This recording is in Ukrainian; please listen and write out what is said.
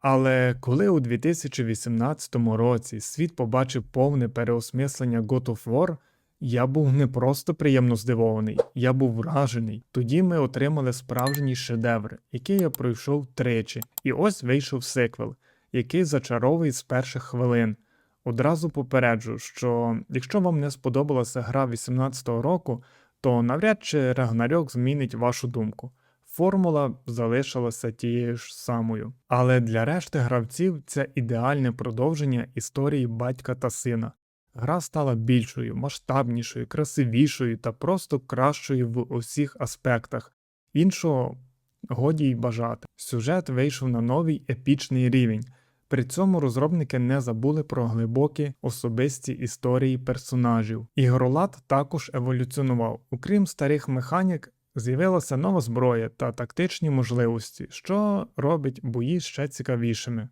Але коли у 2018 році світ побачив повне переосмислення God of War, я був не просто приємно здивований, я був вражений. Тоді ми отримали справжній шедевр, який я пройшов тричі, і ось вийшов сиквел, який зачаровує з перших хвилин. Одразу попереджу, що якщо вам не сподобалася гра 18-го року, то навряд чи Рагнарьок змінить вашу думку. Формула залишилася тією ж самою. Але для решти гравців це ідеальне продовження історії батька та сина. Гра стала більшою, масштабнішою, красивішою та просто кращою в усіх аспектах. Іншого годі й бажати. Сюжет вийшов на новий епічний рівень. При цьому розробники не забули про глибокі особисті історії персонажів. Ігролад також еволюціонував. Окрім старих механік, з'явилася нова зброя та тактичні можливості, що робить бої ще цікавішими.